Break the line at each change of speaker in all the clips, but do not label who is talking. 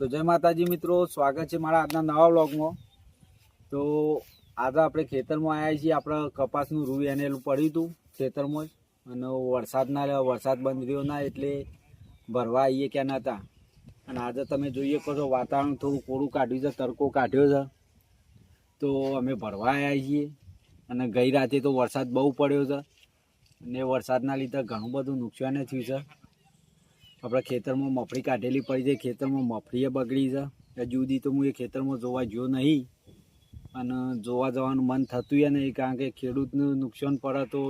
તો જય માતાજી મિત્રો, સ્વાગત છે મારા આજના નવા વ્લોગમાં. તો આજે આપણે ખેતરમાં આવ્યા છીએ, આપણે કપાસનું રૂ એનેલું પડ્યું હતું ખેતરમાં જ. અને વરસાદના વરસાદ બંધ રહ્યો ના, એટલે ભરવા આવીએ ક્યાં નહોતા અને આજે તમે જોઈએ કહો છો વાતાવરણ થોડું કોળું કાઢ્યું છે, તડકો કાઢ્યો છે. તો અમે ભરવા આવ્યા છીએ. અને ગઈ રાતે તો વરસાદ બહુ પડ્યો છે. અને વરસાદના લીધે ઘણું બધું નુકસાન થયું છે. આપણે ખેતરમાં મફળી કાઢેલી પડી છે, ખેતરમાં મફળીએ બગડી છે. સુધી તો હું એ ખેતરમાં જોવા ગયો નહીં. અને જોવા જવાનું મન થતું એ નહીં, કારણ કે ખેડૂતનું નુકસાન પડે તો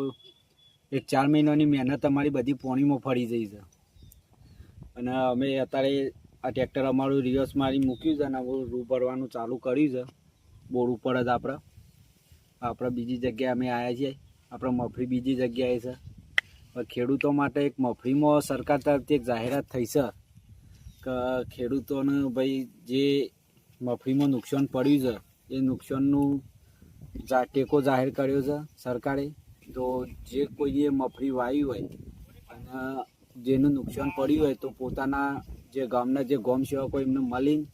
એક ચાર મહિનાની મહેનત અમારી બધી પોણીમાં ફરી જઈ છે. અને અમે અત્યારે આ ટ્રેક્ટર અમારું રિવર્સ મારી મૂક્યું છે અને રૂ ભરવાનું ચાલુ કર્યું છે. બોર ઉપર જ આપણે આપણે બીજી જગ્યાએ અમે આવ્યા છીએ. આપણે મફળી બીજી જગ્યાએ છે. ખેડૂતો માટે એક મફળીમાં સરકાર તરફથી એક જાહેરાત થઈ છે કે ખેડૂતોને ભાઈ જે મફળીમાં નુકસાન પડ્યું છે, એ નુકસાનનું જા, ટેકો જાહેર કર્યો છે સરકારે. તો જે કોઈએ મફળી વાવી હોય અને જેનું નુકસાન પડ્યું હોય તો પોતાના જે ગામના જે ગોમ સેવકો એમને મળીને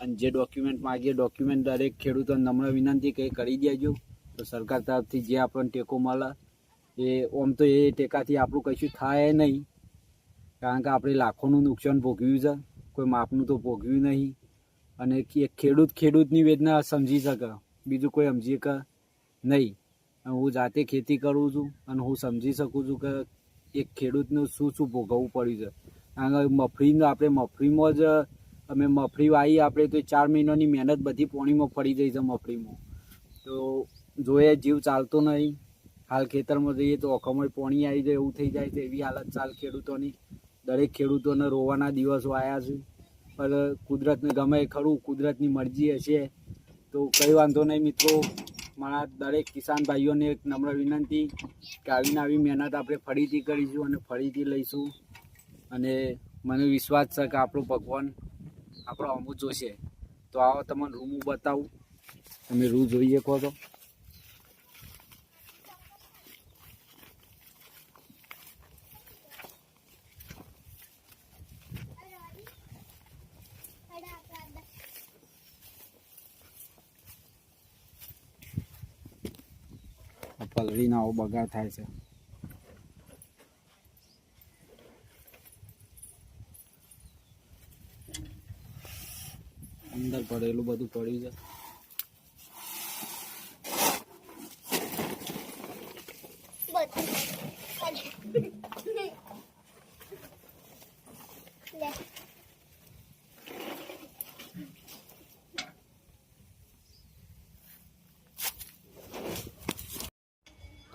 અને જે ડોક્યુમેન્ટ માગીએ ડોક્યુમેન્ટ દરેક ખેડૂતોને નમ્ર વિનંતી કંઈ કરી દેજો. તો સરકાર તરફથી જે આપણને ટેકો મળે એ ઓમ તો એ ટેકાથી આપણું કશું થાય નહીં. કારણ કે આપણે લાખોનું નુકસાન ભોગવ્યું છે. કોઈ માપનું તો ભોગવ્યું નહીં. અને એક ખેડૂત ખેડૂતની વેદના સમજી શકે. બીજું કોઈ સમજી શકે નહીં. હું જાતે ખેતી કરું છું અને હું સમજી શકું છું કે એક ખેડૂતનું શું શું ભોગવવું પડ્યું છે. કારણ કે મફળીનું આપણે મફળીમાં જ, અમે મફળી વાવી, આપણે તો ચાર મહિનાની મહેનત બધી પોણીમાં પડી જઈ છે મફળીમાં તો જોઈએ જીવ ચાલતો નહીં હાલ ખેતરમાં જઈએ તો ઓખમય પોણી આવી જાય, એવું થઈ જાય છે. એવી હાલત ચાલ ખેડૂતોની. દરેક ખેડૂતોને રોવાના દિવસો આવ્યા છે. પણ કુદરતને ગમે ખરું, કુદરતની મરજી હશે. તો કંઈ વાંધો નહીં મિત્રો. મારા દરેક કિસાન ભાઈઓને એક નમ્ર વિનંતી કે આવીને આવી મહેનત આપણે ફરીથી કરીશું અને ફરીથી લઈશું. અને મને વિશ્વાસ છે કે આપણો ભગવાન આપણો અમુક જોશે. તો આવો તમને રૂમું બતાવું. તમે રૂ જોઈએ કહો તો પલળીને આવો બગાડ થાય છે. અંદર પડેલું બધું પડ્યું છે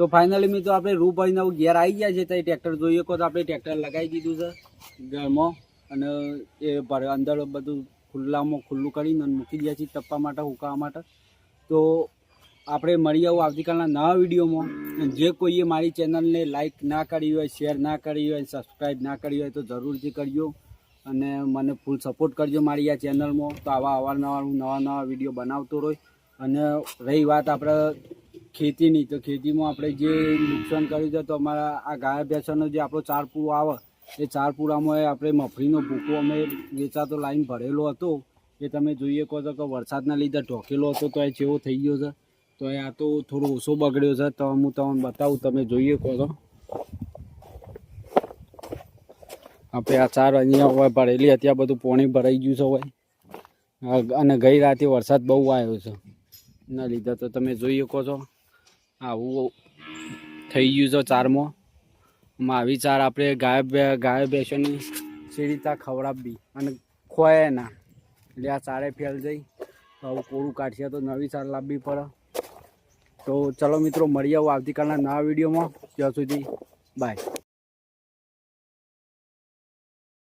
તો ફાઇનલી મિત્રો આપણે રૂ નવું ઘેર આવી ગયા છે તો એ ટ્રેક્ટર જોઈએ કહો તો આપણે ટ્રેક્ટર લગાવી દીધું છે ઘરમાં. અને એ અંદર બધું ખુલ્લામાં ખુલ્લું કરીને મૂકી ગયા છીએ તપવા માટે ઉકાવા માટે. તો આપણે મળી આવું આવતીકાલના નવા વિડીયોમાં. જે કોઈએ મારી ચેનલને લાઇક ના કરી હોય શેર ના કરી હોય સબસ્ક્રાઈબ ના કરી હોય તો જરૂરથી કરજો. અને મને ફૂલ સપોર્ટ કરજો મારી આ ચેનલમાં તો આવા અવારનવાર હું નવા નવા વીડિયો બનાવતો રહી અને રહી વાત આપણે ખેતીની, તો ખેતીમાં આપણે જે નુકસાન કર્યું છે, તો અમારા આ ગાય ભેંસાનો જે આપણો ચાર પૂરો આવે, એ ચાર પૂરામાં આપણે મફળીનો ભૂકો અમે વેચાતો, લાઈન ભરેલો હતો. એ તમે જોઈએ કહો છો કે વરસાદના લીધે ઢોકેલો હતો, તો એ જેવો થઈ ગયો છે. તો એ આ તો થોડો ઓછો બગડ્યો છે, તો હું તમને બતાવું, તમે જોઈએ કહો છો આપણે આ ચાર અહીંયા હોય ભરેલી હતી આ બધું પાણી ભરાઈ ગયું છે હોય અને ગઈ રાતે વરસાદ બહુ આવ્યો છે. એના લીધે તો તમે જોઈ શકો છો આવું થઈ ગયું છે ચારમાં. આવી ચાર આપણે ગાય ગાય ભેંસોને સીરીતા ખવડાવવી અને ખોય ના. એટલે આ ચારે ફેલ જઈ. તો આવું કોળું કાઢશે તો નવી ચાર લાવવી પડે તો ચલો મિત્રો, મળીએ આવું આવતીકાલના નવા વિડીયોમાં. ત્યાં સુધી બાય